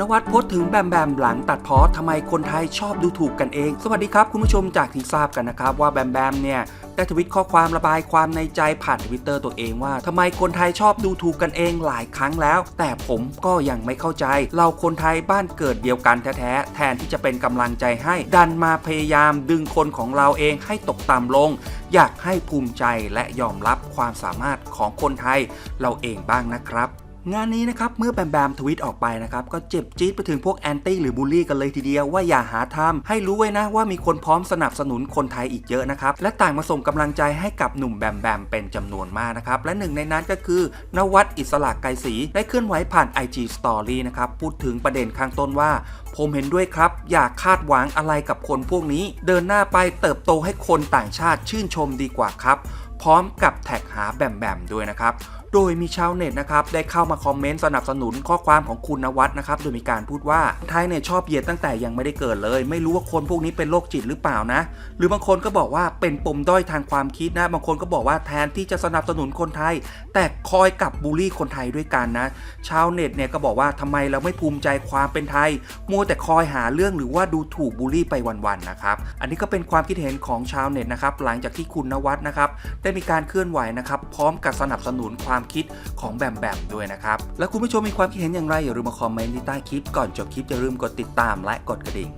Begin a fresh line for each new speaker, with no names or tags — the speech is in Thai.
นวัดโพสถึงแบมแบมหลังตัดพอทำไมคนไทยชอบดูถูกกันเอง สวัสดีครับคุณผู้ชมจากที่ทราบกันนะครับ ว่าแบมแบมเนี่ยได้ทวิตข้อความระบายความในใจผ่านทวิตเตอร์ตัวเองว่าทำไมคนไทยชอบดูถูกกันเองหลายครั้งแล้ว แต่ผมก็ยังไม่เข้าใจ เราคนไทยบ้านเกิดเดียวกันแท้ๆแทนที่จะเป็นกำลังใจให้ ดันมาพยายามดึงคนของเราเองให้ตกต่ำลง อยากให้ภูมิใจและยอมรับความสามารถของคนไทย เราเองบ้างนะครับ งานนี้นะครับเมื่อแบมแบมทวิตออกไปนะครับก็เจ็บจี๊ดไปถึงพวกแอนตี้หรือบูลลี่กันเลยทีเดียวว่าอย่าหาทำให้รู้ไว้นะว่ามีคนพร้อมสนับสนุนคนไทยอีกเยอะนะครับและต่างมาส่งกำลังใจให้กับหนุ่มแบมแบมเป็นจำนวนมากนะครับและหนึ่งในนั้นก็คือนวัดอิสระไกรศรีได้เคลื่อนไหวผ่าน IG Story นะครับพูดถึงประเด็นข้างต้นว่า ผมเห็นด้วยครับ อย่าคาดหวังอะไรกับคนพวกนี้ เดินหน้าไปเติบโตให้คนต่างชาติชื่นชมดีกว่าครับพร้อมกับแท็กหาแบมแบมด้วยนะครับ โดยมีชาวเน็ตนะครับได้เข้ามาคอมเมนต์สนับสนุนข้อความของคุณนวัดนะครับ โดยมีการพูดว่าไทยเนี่ยชอบเหยียดตั้งแต่ยังไม่ได้เกิดเลย ไม่รู้ว่าคนพวกนี้เป็นโรคจิตหรือเปล่านะ หรือบางคนก็บอกว่าเป็นปมด้อยทางความคิดนะ บางคนก็บอกว่าแทนที่จะสนับสนุนคนไทย แต่คอยกับบูลลี่คนไทยด้วยกันนะ ชาวเน็ตเนี่ยก็บอกว่าทำไมเราไม่ภูมิใจความเป็นไทย มัวแต่คอยหาเรื่องหรือว่าดูถูกบูลลี่ไปวันๆนะครับ อันนี้ก็เป็นความคิดเห็นของชาวเน็ตนะครับ หลังจากที่คุณนวัดนะครับได้มีการเคลื่อนไหวนะครับพร้อมกับสนับสนุนความคิดของแบมแบมด้วยนะครับ และคุณผู้ชมมีความคิดเห็นอย่างไรอย่าลืมมาคอมเมนต์ที่ใต้คลิปก่อนจบคลิปอย่าลืมกดติดตามและกดกระดิ่ง